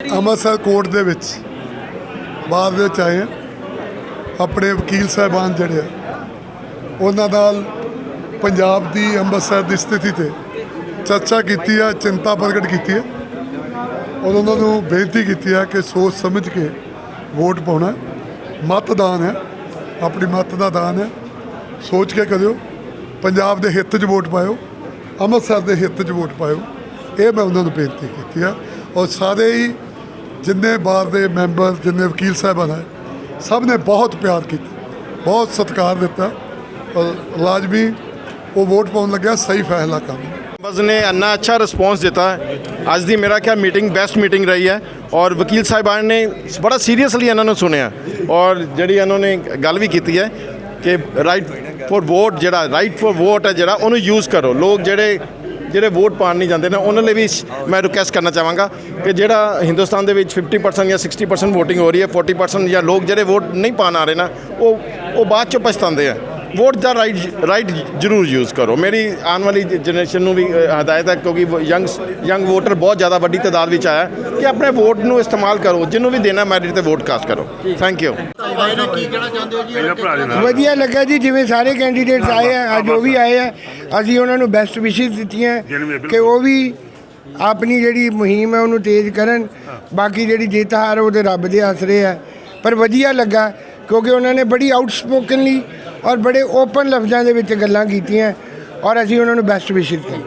Amritsar court ਦੇ ਵਿੱਚ ਬਾਅਦ ਵਿੱਚ ਆਏ ਆਪਣੇ ਵਕੀਲ ਸਾਹਿਬਾਨ ਜਿਹੜੇ ਆ, ਉਹਨਾਂ ਨਾਲ ਪੰਜਾਬ ਦੀ ਅੰਮ੍ਰਿਤਸਰ ਦੀ ਸਥਿਤੀ ਤੇ ਚਰਚਾ ਕੀਤੀ ਆ, ਚਿੰਤਾ ਪ੍ਰਗਟ ਕੀਤੀ ਹੈ ਔਰ ਉਹਨਾਂ ਨੂੰ ਬੇਨਤੀ ਕੀਤੀ ਹੈ ਕਿ ਸੋਚ ਸਮਝ ਕੇ ਵੋਟ ਪਾਉਣਾ। ਮਤਦਾਨ ਹੈ ਆਪਣੀ ਮਤ ਦਾ ਦਾਨ ਹੈ ਸੋਚ ਕੇ ਕਰਿਓ, ਪੰਜਾਬ ਦੇ ਹਿੱਤ 'ਚ ਵੋਟ ਪਾਇਓ, ਅੰਮ੍ਰਿਤਸਰ ਦੇ ਹਿੱਤ 'ਚ ਵੋਟ ਪਾਇਓ। ਇਹ ਮੈਂ ਉਹਨਾਂ ਨੂੰ ਬੇਨਤੀ ਕੀਤੀ ਆ। ਔਰ ਸਾਰੇ ਹੀ ਜਿੰਨੇ ਬਾਹਰ ਦੇ ਮੈਂਬਰ, ਜਿੰਨੇ ਵਕੀਲ ਸਾਹਿਬਾਨ ਹੈ ਸਭ ਨੇ ਬਹੁਤ ਪਿਆਰ ਕੀਤਾ, ਬਹੁਤ ਸਤਿਕਾਰ ਦਿੱਤਾ। ਔਰ ਲਾਜ਼ਮੀ ਉਹ ਵੋਟ ਪਾਉਣ ਲੱਗਿਆ, ਸਹੀ ਫੈਸਲਾ ਕਰਨ। ਬਸ ਨੇ ਅੰਨਾ ਅੱਛਾ ਰਿਸਪੌਂਸ ਦਿੱਤਾ। ਅੱਜ ਦੀ ਮੇਰਾ ਕਿਹਾ ਮੀਟਿੰਗ ਬੈਸਟ ਮੀਟਿੰਗ ਰਹੀ ਹੈ। ਔਰ ਵਕੀਲ ਸਾਹਿਬਾਨ ਨੇ ਬੜਾ ਸੀਰੀਅਸਲੀ ਇਹਨਾਂ ਨੂੰ ਸੁਣਿਆ। ਔਰ ਜਿਹੜੀ ਇਹਨਾਂ ਨੇ ਗੱਲ ਵੀ ਕੀਤੀ ਹੈ ਕਿ ਰਾਈਟ ਫੋਰ ਵੋਟ ਜਿਹੜਾ ਰਾਈਟ ਫੋਰ ਵੋਟ ਹੈ ਜਿਹੜਾ, ਉਹਨੂੰ ਯੂਜ਼ ਕਰੋ। ਲੋਕ ਜਿਹੜੇ ਜਿਹੜੇ ਵੋਟ ਪਾਣ ਨਹੀਂ ਜਾਂਦੇ ਨੇ, ਉਹਨਾਂ ਲਈ ਵੀ ਮੈਂ ਰਿਕੁਐਸਟ ਕਰਨਾ ਚਾਹਾਂਗਾ ਕਿ ਜਿਹੜਾ ਹਿੰਦੁਸਤਾਨ ਦੇ ਵਿੱਚ 50% ਜਾਂ 60% ਵੋਟਿੰਗ ਹੋ ਰਹੀ ਹੈ 40% ਜਾਂ ਲੋਕ ਜਿਹੜੇ ਵੋਟ ਨਹੀਂ ਪਾਣ ਆ ਰਹੇ ਨਾ, ਉਹ ਉਹ ਬਾਅਦ ਚ ਪਛਤਾਉਂਦੇ ਆ। ਵੋਟ ਦਾ ਰਾਈਟ ਰਾਈਟ ਜ਼ਰੂਰ ਯੂਜ਼ ਕਰੋ। ਮੇਰੀ ਆਉਣ ਵਾਲੀ ਜਨਰੇਸ਼ਨ ਨੂੰ ਵੀ ਹਦਾਇਤ ਹੈ ਕਿਉਂਕਿ ਯੰਗ ਯੰਗ ਵੋਟਰ ਬਹੁਤ ਜ਼ਿਆਦਾ ਵੱਡੀ ਤਾਦਾਦ ਵਿੱਚ ਆਇਆ ਕਿ ਆਪਣੇ ਵੋਟ ਨੂੰ ਇਸਤੇਮਾਲ ਕਰੋ, ਜਿਹਨੂੰ ਵੀ ਦੇਣਾ ਮੈਰਿਟ ਤੇ ਵੋਟ ਕਾਸਟ ਕਰੋ। ਥੈਂਕ ਯੂ ਵਧੀਆ ਲੱਗਾ ਜੀ ਜਿਵੇਂ ਸਾਰੇ ਕੈਂਡੀਡੇਟਸ ਆਏ ਆ ਅੱਜ ਉਹ ਵੀ ਆਏ ਆ। ਅਸੀਂ ਉਹਨਾਂ ਨੂੰ ਬੈਸਟ ਵਿਸ਼ੇਸ ਦਿੱਤੀਆਂ ਕਿ ਉਹ ਵੀ ਆਪਣੀ ਜਿਹੜੀ ਮੁਹਿੰਮ ਹੈ ਉਹਨੂੰ ਤੇਜ਼ ਕਰਨ। ਬਾਕੀ ਜਿਹੜੀ ਜਿੱਤ ਹਾਰ ਉਹਦੇ ਰੱਬ ਦੇ ਆਸਰੇ ਆ। ਪਰ ਵਧੀਆ ਲੱਗਾ ਕਿਉਂਕਿ ਉਹਨਾਂ ਨੇ ਬੜੀ ਆਊਟਸਪੋਕਨਲੀ ਔਰ ਬੜੇ ਓਪਨ ਲਫ਼ਜ਼ਾਂ ਦੇ ਵਿੱਚ ਗੱਲਾਂ ਕੀਤੀਆਂ ਔਰ ਅਸੀਂ ਉਹਨਾਂ ਨੂੰ ਬੈਸਟ ਵਿਸ਼ੇਸ ਦਿੱਤੇ